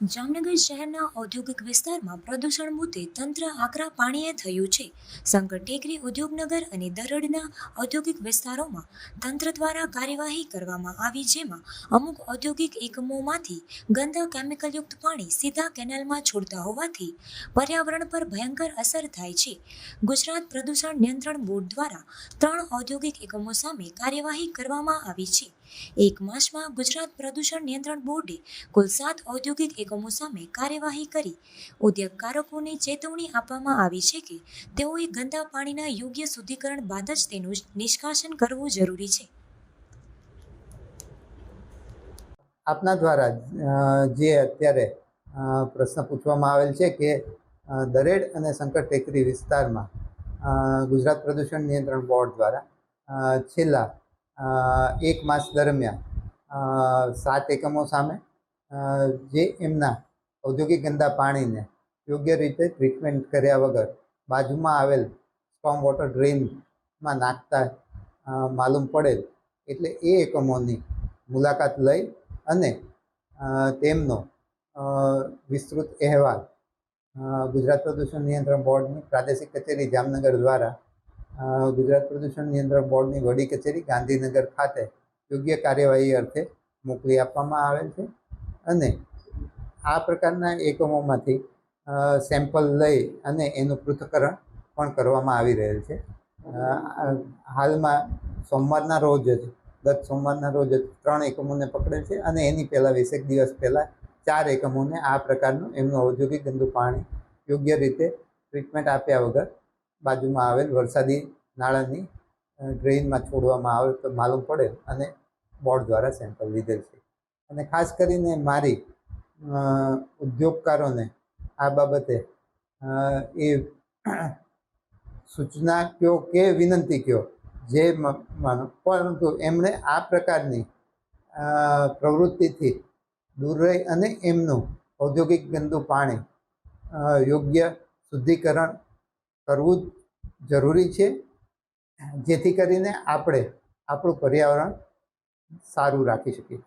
જામનગર શહેરના ઔદ્યોગિક વિસ્તારમાં પ્રદૂષણ મુદ્દે તંત્ર આકરા પાણીએ થયું છે. શંકર ટેકરી ઉદ્યોગનગર અને દરડના ઔદ્યોગિક વિસ્તારોમાં તંત્ર દ્વારા કાર્યવાહી કરવામાં આવી જેમાં અમુક ઔદ્યોગિક એકમોમાંથી ગંદા કેમિકલયુક્ત પાણી સીધા કેનાલમાં છોડતા હોવાથી પર્યાવરણ પર ભયંકર અસર થાય છે. ગુજરાત પ્રદૂષણ નિયંત્રણ બોર્ડ દ્વારા ત્રણ ઔદ્યોગિક એકમો સામે કાર્યવાહી કરવામાં આવી છે. એક માસમાં ગુજરાત પ્રદૂષણ નિયંત્રણ બોર્ડે કુલ સાત ઔદ્યોગિક એકમો સામે કાર્યવાહી કરી. ઉદ્યોગકારકોને ચેતવણી આપવામાં આવી છે કે તેઓએ ગંદા પાણીના યોગ્ય શુદ્ધિકરણ બાદ જ તેનું નિષ્કાશન કરવું જરૂરી છે. આપના દ્વારા જે અત્યારે પ્રશ્ન પૂછવામાં આવેલ છે કે દરેડ અને સંકટ ટેકરી વિસ્તારમાં ગુજરાત પ્રદૂષણ નિયંત્રણ બોર્ડ દ્વારા છેલ્લા એક માસ દરમિયાન સાત એકમો સામે જે એમના ઔદ્યોગિક ગંદા પાણીને યોગ્ય રીતે ટ્રીટમેન્ટ કર્યા વગર બાજુમાં આવેલ સ્ટોમ વોટર ડ્રેનમાં નાખતા માલુમ પડેલ. એટલે એ એકમોની મુલાકાત લઈ અને તેમનો વિસ્તૃત અહેવાલ ગુજરાત પ્રદૂષણ નિયંત્રણ બોર્ડની પ્રાદેશિક કચેરી જામનગર દ્વારા ગુજરાત પ્રદૂષણ નિયંત્રણ બોર્ડની વડી કચેરી ગાંધીનગર ખાતે યોગ્ય કાર્યવાહી અર્થે મોકલી આપવામાં આવેલ છે. અને આ પ્રકારના એકમોમાંથી સેમ્પલ લઈ અને એનું પૃથ્થકરણ પણ કરવામાં આવી રહેલ છે. હાલમાં સોમવારના રોજ જ, ગત સોમવારના રોજ જ ત્રણ એકમોને પકડેલ છે અને એની પહેલાં વીસેક દિવસ પહેલાં ચાર એકમોને આ પ્રકારનું એમનું ઔદ્યોગિક ગંદુ પાણી યોગ્ય રીતે ટ્રીટમેન્ટ આપ્યા વગર બાજુમાં આવેલ વરસાદી નાળાની ડ્રેઇનમાં છોડવામાં આવે તો માલુમ પડે અને બોર્ડ દ્વારા સેમ્પલ લીધેલ છે. અને ખાસ કરીને મારી ઉદ્યોગકારોને આ બાબતે એ સૂચના કયો કે વિનંતી કયો, જે માનો, પરંતુ એમણે આ પ્રકારની પ્રવૃત્તિથી દૂર રહી અને એમનું ઔદ્યોગિક ગંદુ પાણી યોગ્ય શુદ્ધિકરણ કરવું જરૂરી છે. જેથી કરીને આપણે આપણું પર્યાવરણ સારું રાખી શકીએ.